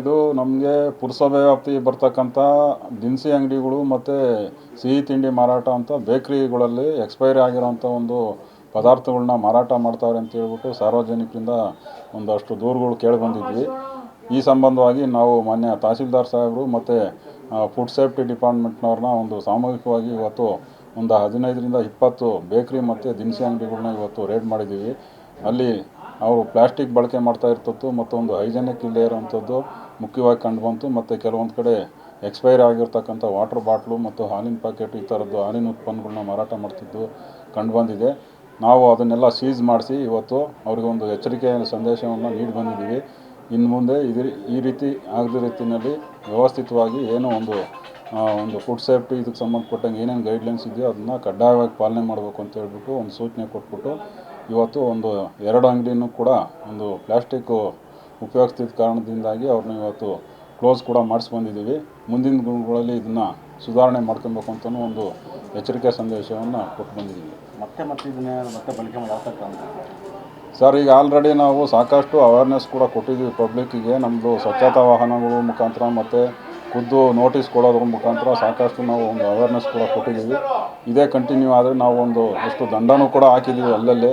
ಇದು ನಮಗೆ ಪುರಸಭೆ ವ್ಯಾಪ್ತಿ ಬರ್ತಕ್ಕಂಥ ದಿನಸಿ ಅಂಗಡಿಗಳು ಮತ್ತು ಸಿಹಿ ತಿಂಡಿ ಮಾರಾಟ ಅಂತ ಬೇಕ್ರಿಗಳಲ್ಲಿ ಎಕ್ಸ್ಪೈರಿ ಆಗಿರೋಂಥ ಒಂದು ಪದಾರ್ಥಗಳ್ನ ಮಾರಾಟ ಮಾಡ್ತಾವ್ರೆ ಅಂತ ಹೇಳ್ಬಿಟ್ಟು ಸಾರ್ವಜನಿಕರಿಂದ ಒಂದಷ್ಟು ದೂರುಗಳು ಕೇಳಿ ಬಂದಿದ್ವಿ. ಈ ಸಂಬಂಧವಾಗಿ ನಾವು ಮಾನ್ಯ ತಹಸೀಲ್ದಾರ್ ಸಾಹೇಬರು ಮತ್ತು ಫುಡ್ ಸೇಫ್ಟಿ ಡಿಪಾರ್ಟ್ಮೆಂಟ್ನವ್ರನ್ನ ಒಂದು ಸಾಮೂಹಿಕವಾಗಿ ಇವತ್ತು ಒಂದು ಹದಿನೈದರಿಂದ ಇಪ್ಪತ್ತು ಬೇಕ್ರಿ ಮತ್ತು ದಿನಸಿ ಅಂಗಡಿಗಳನ್ನ ಇವತ್ತು ರೇಡ್ ಮಾಡಿದ್ದೀವಿ. ಅಲ್ಲಿ ಅವರು ಪ್ಲಾಸ್ಟಿಕ್ ಬಳಕೆ ಮಾಡ್ತಾ ಇರ್ತದ್ದು ಮತ್ತು ಒಂದು ಹೈಜೆನಿಕ್ ಇಲ್ಲದೆ ಇರೋವಂಥದ್ದು ಮುಖ್ಯವಾಗಿ ಕಂಡುಬಂತು ಮತ್ತು ಕೆಲವೊಂದು ಕಡೆ ಎಕ್ಸ್ಪೈರ್ ಆಗಿರ್ತಕ್ಕಂಥ ವಾಟ್ರ್ ಬಾಟ್ಲು ಮತ್ತು ಹಾಲಿನ ಪ್ಯಾಕೆಟ್ ಈ ಥರದ್ದು ಹಾಲಿನ ಉತ್ಪನ್ನಗಳ್ನ ಮಾರಾಟ ಮಾಡ್ತಿದ್ದು ಕಂಡು ಬಂದಿದೆ ನಾವು ಅದನ್ನೆಲ್ಲ ಸೀಸ್ ಮಾಡಿಸಿ ಇವತ್ತು ಅವರಿಗೆ ಒಂದು ಎಚ್ಚರಿಕೆಯ ಸಂದೇಶವನ್ನು ನೀಡಿ ಬಂದಿದ್ದೀವಿ. ಇನ್ನು ಮುಂದೆ ಇದು ಈ ರೀತಿ ಆಗದ ರೀತಿಯಲ್ಲಿ ವ್ಯವಸ್ಥಿತವಾಗಿ ಏನೋ ಒಂದು ಒಂದು ಫುಡ್ ಸೇಫ್ಟಿ ಇದಕ್ಕೆ ಸಂಬಂಧಪಟ್ಟಂಗೆ ಏನೇನು ಗೈಡ್ಲೈನ್ಸ್ ಇದೆಯೋ ಅದನ್ನು ಕಡ್ಡಾಯವಾಗಿ ಪಾಲನೆ ಮಾಡಬೇಕು ಅಂತ ಹೇಳ್ಬಿಟ್ಟು ಒಂದು ಸೂಚನೆ ಕೊಟ್ಬಿಟ್ಟು ಇವತ್ತು ಒಂದು ಎರಡು ಅಂಗಡಿನೂ ಕೂಡ ಒಂದು ಪ್ಲಾಸ್ಟಿಕ್ ಉಪಯೋಗಿಸ್ತಿದ್ದ ಕಾರಣದಿಂದಾಗಿ ಅವ್ರನ್ನ ಇವತ್ತು ಕ್ಲೋಸ್ ಕೂಡ ಮಾಡಿಸ್ಕೊಂಡಿದ್ದೀವಿ ಮುಂದಿನ ದಿನಗಳಲ್ಲಿ ಇದನ್ನು ಸುಧಾರಣೆ ಮಾಡ್ಕೊಬೇಕು ಅಂತಲೂ ಒಂದು ಎಚ್ಚರಿಕೆ ಸಂದೇಶವನ್ನು ಕೊಟ್ಟು ಬಂದಿದ್ದೀವಿ. ಮತ್ತೆ ಮತ್ತೆ ಇದನ್ನ ಮತ್ತೆ ಬಳಕೆ ಮಾಡಿ ಸರ್ ಈಗ ಆಲ್ರೆಡಿ ನಾವು ಸಾಕಷ್ಟು ಅವೇರ್ನೆಸ್ ಕೂಡ ಕೊಟ್ಟಿದ್ದೀವಿ ಪಬ್ಲಿಕ್ಕಿಗೆ ನಮ್ಮದು ಸ್ವಚ್ಛತಾ ವಾಹನಗಳ ಮುಖಾಂತರ ಮತ್ತು ಖುದ್ದು ನೋಟಿಸ್ ಕೊಡೋದ್ರ ಮುಖಾಂತರ ಸಾಕಷ್ಟು ನಾವು ಒಂದು ಅವೇರ್ನೆಸ್ ಕೂಡ ಕೊಟ್ಟಿದ್ದೀವಿ. ಇದೇ ಕಂಟಿನ್ಯೂ ಆದರೆ ನಾವು ಒಂದು ಎಷ್ಟು ದಂಡನೂ ಕೂಡ ಹಾಕಿದ್ದೀವಿ ಅಲ್ಲಲ್ಲಿ.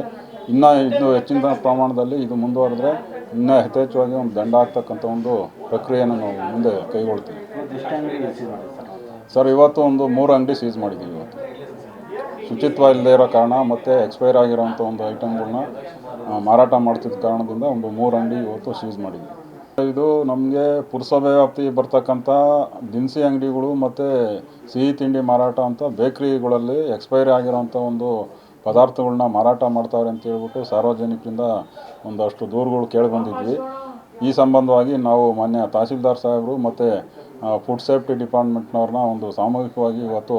ಇನ್ನೂ ಇದು ಹೆಚ್ಚಿನ ಪ್ರಮಾಣದಲ್ಲಿ ಇದು ಮುಂದುವರೆದ್ರೆ ಇನ್ನೂ ಯಥೇಚ್ಛವಾಗಿ ಒಂದು ದಂಡ ಆಗ್ತಕ್ಕಂಥ ಒಂದು ಪ್ರಕ್ರಿಯೆಯನ್ನು ನಾವು ಮುಂದೆ ಕೈಗೊಳ್ತೀವಿ. ಸರ್, ಇವತ್ತು ಒಂದು ಮೂರು ಅಂಗಡಿ ಸೀಸ್ ಮಾಡಿದ್ದೀವಿ ಇವತ್ತು. ಶುಚಿತ್ವ ಇಲ್ಲದೆ ಇರೋ ಕಾರಣ ಮತ್ತು ಎಕ್ಸ್ಪೈರ್ ಆಗಿರೋಂಥ ಒಂದು ಐಟಮ್ಗಳನ್ನ ಮಾರಾಟ ಮಾಡ್ತಿದ್ದ ಕಾರಣದಿಂದ ಒಂದು ಮೂರು ಅಂಗಡಿ ಇವತ್ತು ಸೀಸ್ ಮಾಡಿದ್ದೀವಿ. ಇದು ನಮಗೆ ಪುರಸಭೆ ವ್ಯಾಪ್ತಿ ಬರ್ತಕ್ಕಂಥ ದಿನಸಿ ಅಂಗಡಿಗಳು ಮತ್ತು ಸಿಹಿ ತಿಂಡಿ ಮಾರಾಟ ಅಂತ ಬೇಕ್ರಿಗಳಲ್ಲಿ ಎಕ್ಸ್ಪೈರಿ ಆಗಿರೋಂಥ ಒಂದು ಪದಾರ್ಥಗಳ್ನ ಮಾರಾಟ ಮಾಡ್ತಾವ್ರೆ ಅಂತ ಹೇಳ್ಬಿಟ್ಟು ಸಾರ್ವಜನಿಕರಿಂದ ಒಂದಷ್ಟು ದೂರುಗಳು ಕೇಳಿ ಬಂದಿದ್ವಿ ಈ ಸಂಬಂಧವಾಗಿ ನಾವು ಮಾನ್ಯ ತಹಸೀಲ್ದಾರ್ ಸಾಹೇಬರು ಮತ್ತು ಫುಡ್ ಸೇಫ್ಟಿ ಡಿಪಾರ್ಟ್ಮೆಂಟ್ನವ್ರನ್ನ ಒಂದು ಸಾಮೂಹಿಕವಾಗಿ ಇವತ್ತು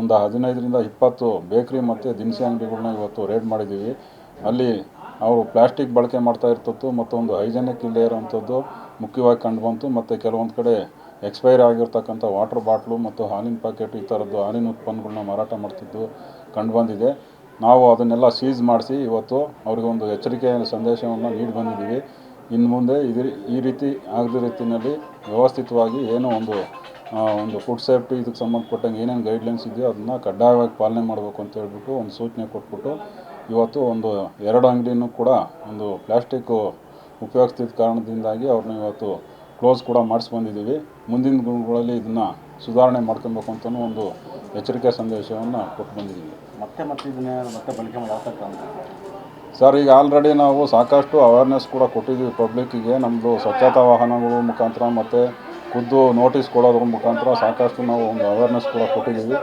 ಒಂದು ಹದಿನೈದರಿಂದ ಇಪ್ಪತ್ತು ಬೇಕ್ರಿ ಮತ್ತು ದಿನಸಿ ಅಂಗಡಿಗಳ್ನ ಇವತ್ತು ರೇಡ್ ಮಾಡಿದ್ದೀವಿ. ಅಲ್ಲಿ ಅವರು ಪ್ಲಾಸ್ಟಿಕ್ ಬಳಕೆ ಮಾಡ್ತಾ ಇರ್ತದ್ದು ಮತ್ತು ಒಂದು ಹೈಜೆನಿಕ್ ಇಲ್ಲದೆ ಇರೋವಂಥದ್ದು ಮುಖ್ಯವಾಗಿ ಕಂಡುಬಂತು ಮತ್ತು ಕೆಲವೊಂದು ಕಡೆ ಎಕ್ಸ್ಪೈರ್ ಆಗಿರ್ತಕ್ಕಂಥ ವಾಟ್ರ್ ಬಾಟ್ಲು ಮತ್ತು ಹಾಲಿನ ಪ್ಯಾಕೆಟ್ ಈ ಥರದ್ದು ಹಾಲಿನ ಉತ್ಪನ್ನಗಳನ್ನ ಮಾರಾಟ ಮಾಡ್ತಿದ್ದು ಕಂಡು ಬಂದಿದೆ. ನಾವು ಅದನ್ನೆಲ್ಲ ಸೀಸ್ ಮಾಡಿಸಿ ಇವತ್ತು ಅವ್ರಿಗೆ ಒಂದು ಎಚ್ಚರಿಕೆಯ ಸಂದೇಶವನ್ನು ನೀಡಿ ಬಂದಿದ್ದೀವಿ. ಇನ್ನು ಮುಂದೆ ಇದು ಈ ರೀತಿ ಆಗದ ರೀತಿಯಲ್ಲಿ ವ್ಯವಸ್ಥಿತವಾಗಿ ಏನೋ ಒಂದು ಒಂದು ಫುಡ್ ಸೇಫ್ಟಿ ಇದಕ್ಕೆ ಸಂಬಂಧಪಟ್ಟಂಗೆ ಏನೇನು ಗೈಡ್ಲೈನ್ಸ್ ಇದೆಯೋ ಅದನ್ನು ಕಡ್ಡಾಯವಾಗಿ ಪಾಲನೆ ಮಾಡಬೇಕು ಅಂತ ಹೇಳ್ಬಿಟ್ಟು ಒಂದು ಸೂಚನೆ ಕೊಟ್ಬಿಟ್ಟು ಇವತ್ತು ಒಂದು ಎರಡು ಅಂಗಡಿನೂ ಕೂಡ ಒಂದು ಪ್ಲಾಸ್ಟಿಕ್ಕು ಉಪಯೋಗಿಸ್ತಿದ್ದ ಕಾರಣದಿಂದಾಗಿ ಅವ್ರನ್ನ ಇವತ್ತು ಕ್ಲೋಸ್ ಕೂಡ ಮಾಡಿಸಿ ಬಂದಿದ್ದೀವಿ. ಮುಂದಿನ ದಿನಗಳಲ್ಲಿ ಇದನ್ನು ಸುಧಾರಣೆ ಮಾಡ್ಕೊಬೇಕು ಅಂತಲೂ ಒಂದು ಎಚ್ಚರಿಕೆ ಸಂದೇಶವನ್ನು ಕೊಟ್ಟು ಬಂದಿದ್ದೀವಿ. ಮತ್ತೆ ಮತ್ತೆ ಇದನ್ನ ಮತ್ತೆ ಬಳಕೆ ಮಾಡಿ ಯಾವ ಥರ ಕ್ರಮ ಸರ್, ಈಗ ಆಲ್ರೆಡಿ ನಾವು ಸಾಕಷ್ಟು ಅವೇರ್ನೆಸ್ ಕೂಡ ಕೊಟ್ಟಿದ್ದೀವಿ ಪಬ್ಲಿಕ್ಕಿಗೆ ನಮ್ಮದು ಸ್ವಚ್ಛತಾ ವಾಹನಗಳ ಮುಖಾಂತರ ಮತ್ತು ಖುದ್ದು ನೋಟಿಸ್ ಕೊಡೋದ್ರ ಮುಖಾಂತರ ಸಾಕಷ್ಟು ನಾವು ಒಂದು ಅವೇರ್ನೆಸ್ ಕೂಡ ಕೊಟ್ಟಿದ್ದೀವಿ.